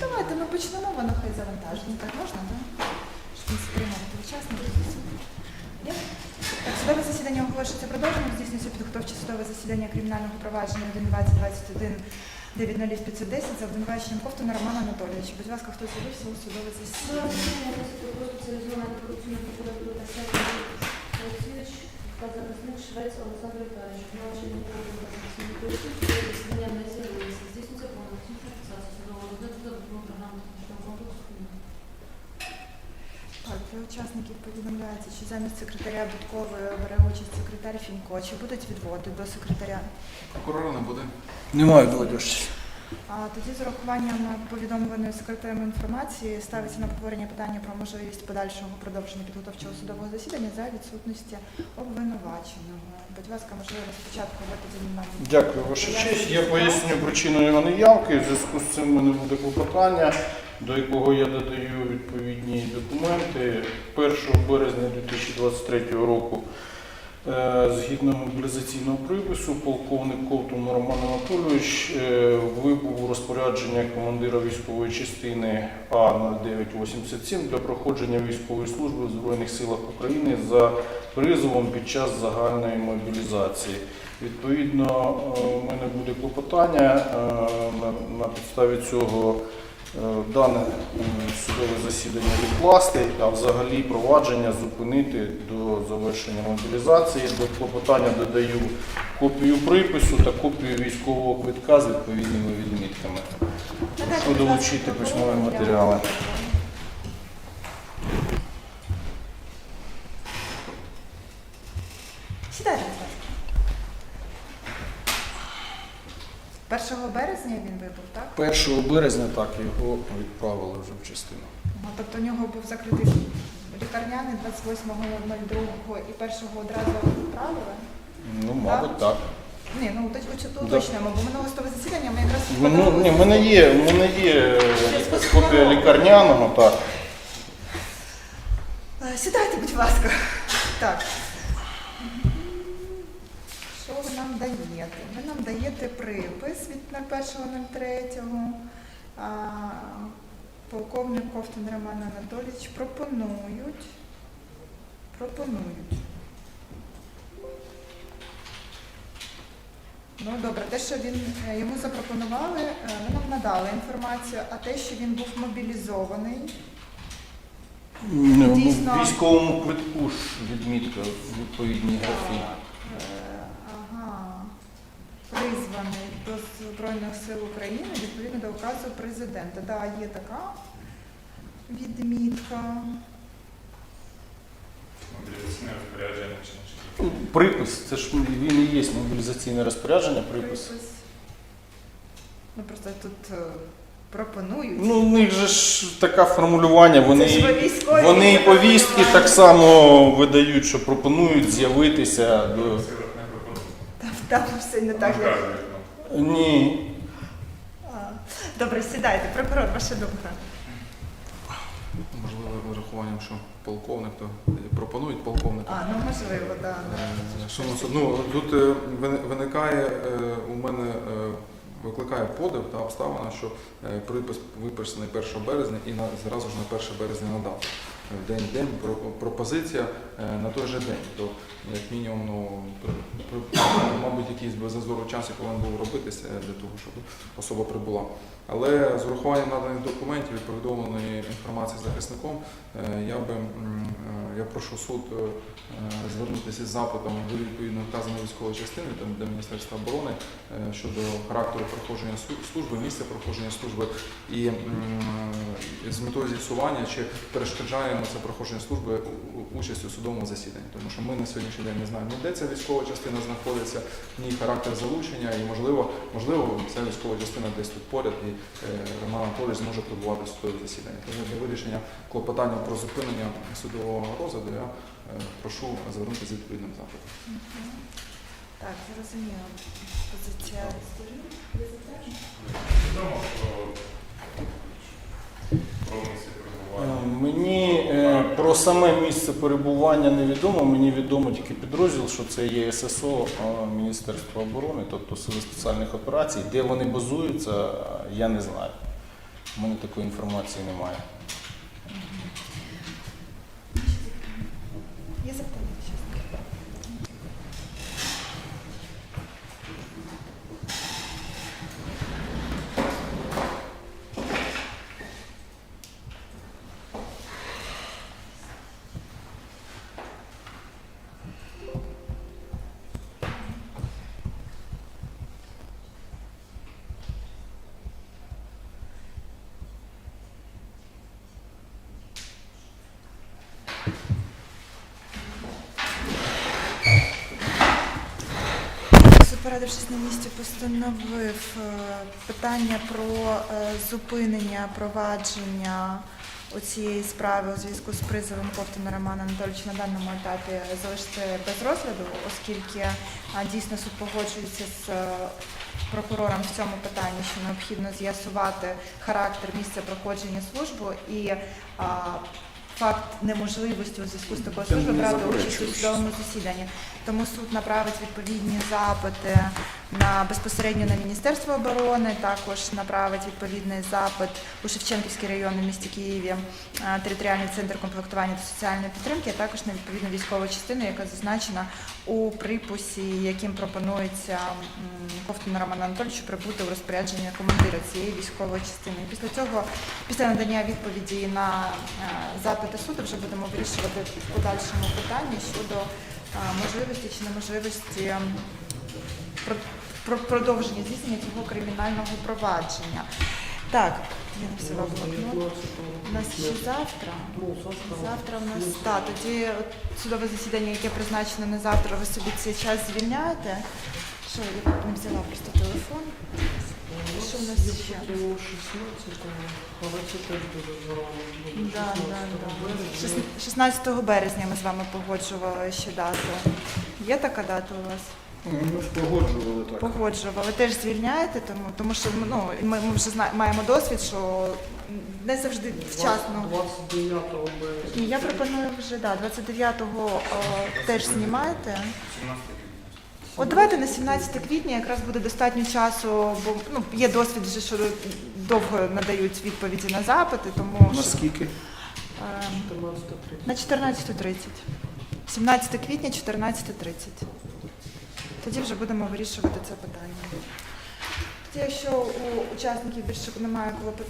Давайте ми почнемо, воно хай завантажено. Так можна, так? Щоб не сприймати? Так, судове засідання оголошується продовженим. Здійснюється підготовче судове засідання кримінального провадження 1.2021 9.0 510 за обвинуваченням Ковтуна Романа Анатолійовича. Будь ласка, хто з'явився у судове засідання? Та захисник Швець Олександр Віталійович, обвинувачений засідання не з'явилися. Здійснюється повністю фіксація судового розгляду за допомогою програми технічного комплексу. Так, для учасників повідомляється, що замість секретаря Будкової бере участь секретар Фінько. Чи будуть відводи до секретаря? Прокурора не буде. Немає доводящих. Тоді з урахуванням повідомленої секретарем інформації ставиться на обговорення питання про можливість подальшого продовження підготовчого судового засідання за відсутності обвинуваченого. Будь ласка, можливо, спочатку ви тоді нам Дякую, Ваша честь. Я поясню причину його неявки. В зв'язку з цим мене буде клопотання, до якого я додаю відповідні документи. 1 березня 2023 року згідно мобілізаційного припису, полковник Ковтун Роман Анатолійович е, вибув розпорядження командира військової частини А0987 для проходження військової служби в Збройних силах України за призовом під час загальної мобілізації. Відповідно, е, у мене буде клопотання е, на- підставі цього е, дане судове засідання відкласти, а взагалі провадження зупинити до завершення мобілізації. До клопотання додаю копію припису та копію військового квитка з відповідними відмітками. Ласка, долучити письмові матеріали. Сідайте, будь ласка. 1 березня він вибув, так? 1 березня так його відправили вже в частину. Ага, Тобто у нього був закритий лікарняний 28.02 і першого одразу відправили? Ну, мабуть, так. Ні, ну уточ- уточ- Да. уточнимо, бо минулого судове засідання ми якраз Ну, ні, в мене є, в мене є копія лікарняного, так. Е, Сідайте, будь ласка. Так. Нам даєте? Ви нам даєте припис від 01.03. А, Полковник Ковтун Роман Анатолійович пропонують. Пропонують. Ну добре, те, що він е, йому запропонували, е, ви нам надали інформацію, а те, що він був мобілізований. Ну, Дійсно. В військовому квитку ж відмітка в відповідній графі. Призваний до Збройних сил України відповідно до указу президента. Да, є така відмітка. Мобілізаційне розпорядження чи Ну, Припис, це ж він і є мобілізаційне розпорядження, припис. Ну просто тут е, пропонують. Ну, у них же ж таке формулювання, вони, Це ж ви військові, вони і повістки так само видають, що пропонують з'явитися до. В силах не пропонують. Там, все не так. як-. Ні. А, Добре, сідайте. Прокурор, ваша думка. Можливо, з урахуванням, що полковник, то пропонують полковника. А, ну можливо, так. Е, Шановний суд, ну тут е, вини- виникає е, у мене е, викликає подив та обставина, що е, припис виписаний 1 березня і на зразу ж на 1 березня надав. В день день про- пропозиція е, на той же день. То як мінімум, ну мабуть, якийсь би зазор у часі повинен був робитися для того, щоб особа прибула. Але з урахуванням наданих документів і повідомленої інформації захисником, е, я би е, я прошу суд звернутися із запитом відповідно вказаної військової частини до Міністерства оборони щодо характеру проходження служби, місця проходження служби і з метою з'ясування, чи перешкоджаємо це проходження служби участь у судовому засіданні. Тому що ми на сьогоднішній день не знаємо, ні де ця військова частина знаходиться, ні характер залучення, і можливо, можливо, ця військова частина десь тут поряд, і е, Роман Анатолійович зможе прибувати в судове засідання. Тому для вирішення клопотання про зупинення судового розгляду я е, прошу звернутися з відповідним запитом. Так, зрозуміло. Позиція сторін. Відомо про, Е. Мені е, Про саме місце перебування невідомо. Мені відомо тільки підрозділ, що це є ССО е, Міністерства оборони, тобто Сили спеціальних операцій. Де вони базуються, я не знаю. У мене такої інформації немає. Є запитання? учасників? Суд, порадившись на місці, постановив е, питання про е, зупинення провадження у цієї справи у зв'язку з призовом Ковтуна Романа Анатолійовича на даному етапі залишити без розгляду, оскільки дійсно суд погоджується з е, прокурором в цьому питанні, що необхідно з'ясувати характер місця проходження служби і факт неможливості у зв'язку з такою службою брати участь у судовому засіданні. Тому суд направить відповідні запити на безпосередньо на Міністерство оборони, також направить відповідний запит у Шевченківський район у місті Києві, територіальний центр комплектування та соціальної підтримки, а також на відповідну військову частину, яка зазначена у приписі, яким пропонується Ковтуну Роману Анатольовичу прибути у розпорядження командира цієї військової частини. Після цього, після надання відповіді на е, запити суду, вже будемо вирішувати в подальшому питання щодо е, можливості чи неможливості про- про продовження здійснення цього кримінального провадження. Так, я написала блокнот. У нас ще завтра. Завтра у нас так, тоді судове засідання, яке призначено на завтра, ви собі цей час звільняєте. Що, я не взяла просто телефон. Що в нас ще? Да, да, да. 16 березня ми з вами погоджували ще дату. Є така дата у вас? Ми ж погоджували так. Погоджували. Теж звільняєте, тому, тому що ну, ми, ми вже зна- маємо досвід, що не завжди вчасно. 29 березня. І я пропоную вже да, 29-го о, теж знімаєте. 17 От давайте на 17 квітня якраз буде достатньо часу, бо ну, є досвід вже, що довго надають відповіді на запити, тому що, Наскільки? е, 14.30. на 14.30. 17 квітня, 14.30. Тоді вже будемо вирішувати це питання. Якщо у учасників більше немає клопотань,